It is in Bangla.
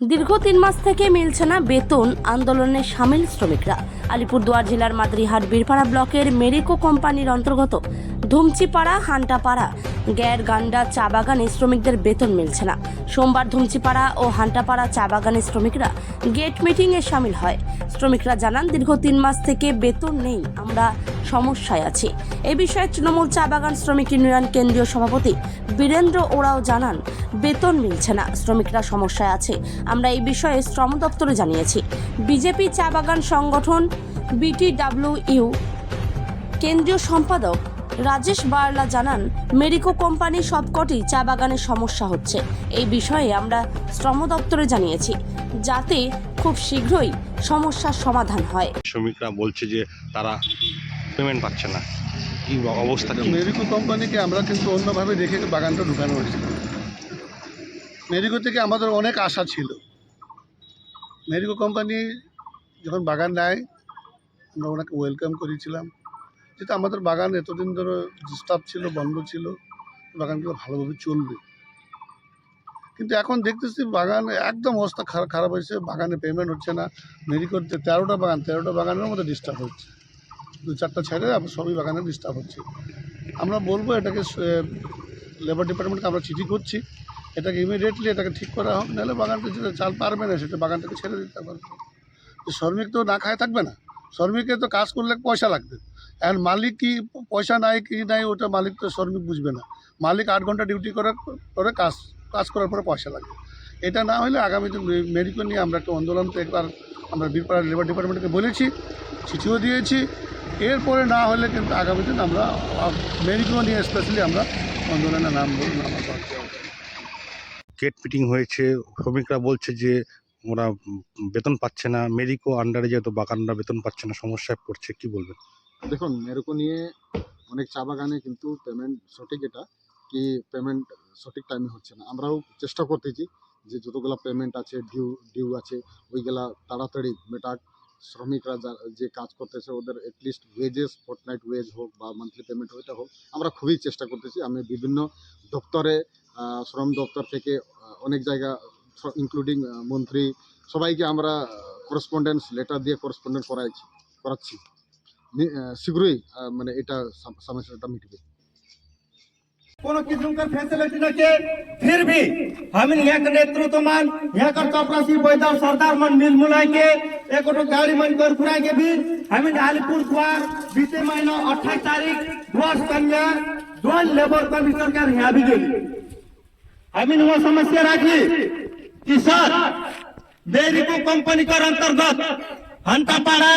দীর্ঘ তিন মাস থেকে মিলছে না বেতন আন্দোলনে সামিল শ্রমিকরা। আলিপুরদুয়ার জেলার মাদ্রিহাট, বীরপাড়া ব্লকের মেরিকো কোম্পানির অন্তর্গত ধুমচিপাড়া, হান্টাপাড়া গ্যার গান্ডা চা বাগানে শ্রমিকদের বেতন মিলছে না। সোমবার ধুমচিপাড়া ও হান্টাপাড়া চা বাগানের শ্রমিকরা গেট মিটিংয়ে সামিল হয়। শ্রমিকরা জানান, দীর্ঘ তিন মাস থেকে বেতন নেই, আমরা সমস্যায় আছে। এ বিষয়ে তৃণমূল চা বাগান শ্রমিক ইউনিয়ন কেন্দ্রীয় সভাপতি বীরেন্দ্র ওরাও জানান, বেতন মিলছে না, শ্রমিকরা সমস্যায় আছে। আমরা এই বিষয়ে শ্রম দপ্তরে জানিয়েছি। বিজেপি চা বাগান সংগঠন বিটিডাব্লিউইউ কেন্দ্রীয় সম্পাদক রাজেশ বার্লা জানান, মেরিকো কোম্পানি সবকটি চা বাগানের সমস্যা হচ্ছে। এই বিষয়ে আমরা শ্রম দপ্তরে জানিয়েছি, যাতে খুব শীঘ্রই সমস্যার সমাধান হয়। শ্রমিকরা বলছে যে তারা পেমেন্ট পাচ্ছে না। কি অবস্থা মেরিকো কোম্পানিকে আমরা কিন্তু অন্যভাবে দেখে বাগানটা ঢুকানো হয়েছিল। মেরিকো থেকে আমাদের অনেক আশা ছিল। মেরিকো কোম্পানি যখন বাগান নেয় আমরা ওনাকে ওয়েলকাম করেছিলাম। যেহেতু আমাদের বাগান এতদিন ধরে ডিস্টার্ব ছিল বন্ধ ছিল বাগানগুলো ভালোভাবে চলবে। কিন্তু এখন দেখতেছি বাগান একদম অবস্থা খারাপ খারাপ হয়েছে। বাগানে পেমেন্ট হচ্ছে না। মেরিকোর যে তেরোটা বাগান তেরোটা বাগানের মধ্যে ডিস্টার্ব হচ্ছে। দু চারটা ছেড়ে আবার সবই বাগানে ডিস্টার্ব হচ্ছে। আমরা বলব এটাকে লেবার ডিপার্টমেন্টকে আমরা চিঠি করছি। এটাকে ইমিডিয়েটলি এটাকে ঠিক করা হোক, নাহলে বাগানটা যেটা চাল পারবে না, সেটা বাগানটাকে ছেড়ে দিতে পারবে শ্রমিক তো না খায় থাকবে না। শ্রমিকের তো কাজ করলে পয়সা লাগবে। এখন মালিক কি, পয়সা নাই কি নাই, ওটা মালিক তো শ্রমিক বুঝবে না। মালিক আট ঘণ্টা ডিউটি করার পরে কাজ কাজ করার পরে পয়সা লাগবে এটা না হলে আগামী দিন মেডিকেল নিয়ে আমরা একটা আন্দোলন তো একবার আমরা বীরপাড়া লেবার ডিপার্টমেন্টকে বলেছি, চিঠিও দিয়েছি। এরপরে না হলে কিন্তু আগামী দিন আমরা মেডিকেল নিয়ে স্পেশালি আমরা আন্দোলনে নামবো বাধ্য হব। গেট মিটিং হয়েছে শ্রমিকরা বলছে যে ওরা বেতন পাচ্ছে না মেরিকো আন্ডারে যেহেতু বাগানরা বেতন পাচ্ছে না সমস্যায় পড়ছে কি বলবেন? দেখুন মেরুকো নিয়ে অনেক চা বাগানে কিন্তু পেমেন্ট সঠিক এটা কি পেমেন্ট সঠিক টাইমে হচ্ছে না। আমরাও চেষ্টা করতেছি যে যতগুলা পেমেন্ট আছে ডিউ ডিউ আছে ওইগুলা তাড়াতাড়ি মেটাক। শ্রমিকরা যে কাজ করতেছে, ওদের অ্যাটলিস্ট ওয়েজেস ফোর্টনাইট ওয়েজ হোক বা মান্থলি পেমেন্ট ওইটা হোক, আমরা খুবই চেষ্টা করতেছি। আমি বিভিন্ন দপ্তরে শ্রম দপ্তর থেকে অনেক জায়গা ইনক্লুডিং মন্ত্রী, সবাইকে আমরা করসপন্ডেন্স লেটার দিয়ে করসপন্ডেন্ট করাইছি, করাচ্ছি। শীঘ্রই মানে এটা সমস্যাটা মিটবে। কোন কিছু ফেসিলিটি फैसिलिटी एक गोटो गाड़ी मन कर फुराए के भी हम अलीपुर द्वार बीते महीना अट्ठाईस तारीख वर्ष कन्या दोन लेबर कमिश्नर का यहाँ भी गई हम वो समस्या राखी कि सर डेयरी को कंपनी कर अंतर्गत हंटापाड़ा